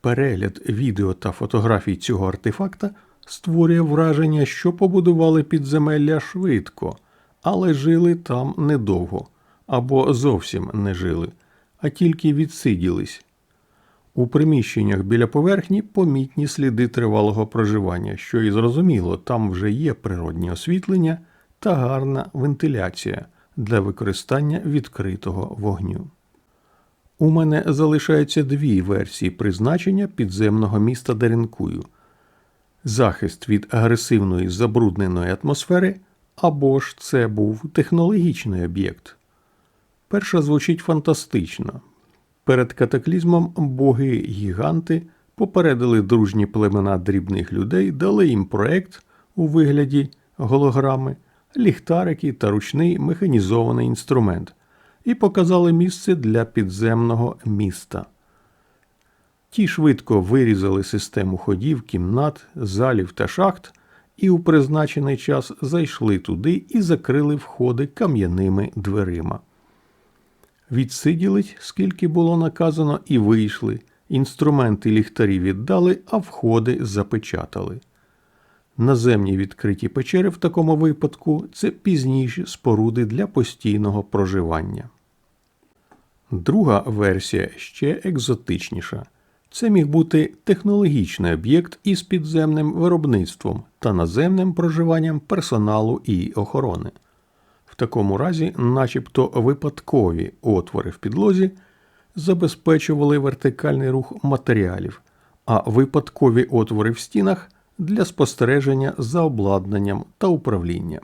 Перегляд відео та фотографій цього артефакта створює враження, що побудували підземелля швидко, але жили там недовго або зовсім не жили, а тільки відсиділись. У приміщеннях біля поверхні помітні сліди тривалого проживання, що і зрозуміло, там вже є природнє освітлення та гарна вентиляція для використання відкритого вогню. У мене залишаються дві версії призначення підземного міста Деренкую: захист від агресивної забрудненої атмосфери, або ж це був технологічний об'єкт. Перша звучить фантастично. Перед катаклізмом боги-гіганти попередили дружні племена дрібних людей, дали їм проект у вигляді голограми, ліхтарики та ручний механізований інструмент і показали місце для підземного міста. Ті швидко вирізали систему ходів, кімнат, залів та шахт, і у призначений час зайшли туди і закрили входи кам'яними дверима. Відсиділись, скільки було наказано, і вийшли. Інструменти ліхтарі віддали, а входи запечатали. Наземні відкриті печери в такому випадку це пізніші споруди для постійного проживання. Друга версія ще екзотичніша. Це міг бути технологічний об'єкт із підземним виробництвом та наземним проживанням персоналу і охорони. В такому разі, начебто випадкові отвори в підлозі забезпечували вертикальний рух матеріалів, а випадкові отвори в стінах для спостереження за обладнанням та управління.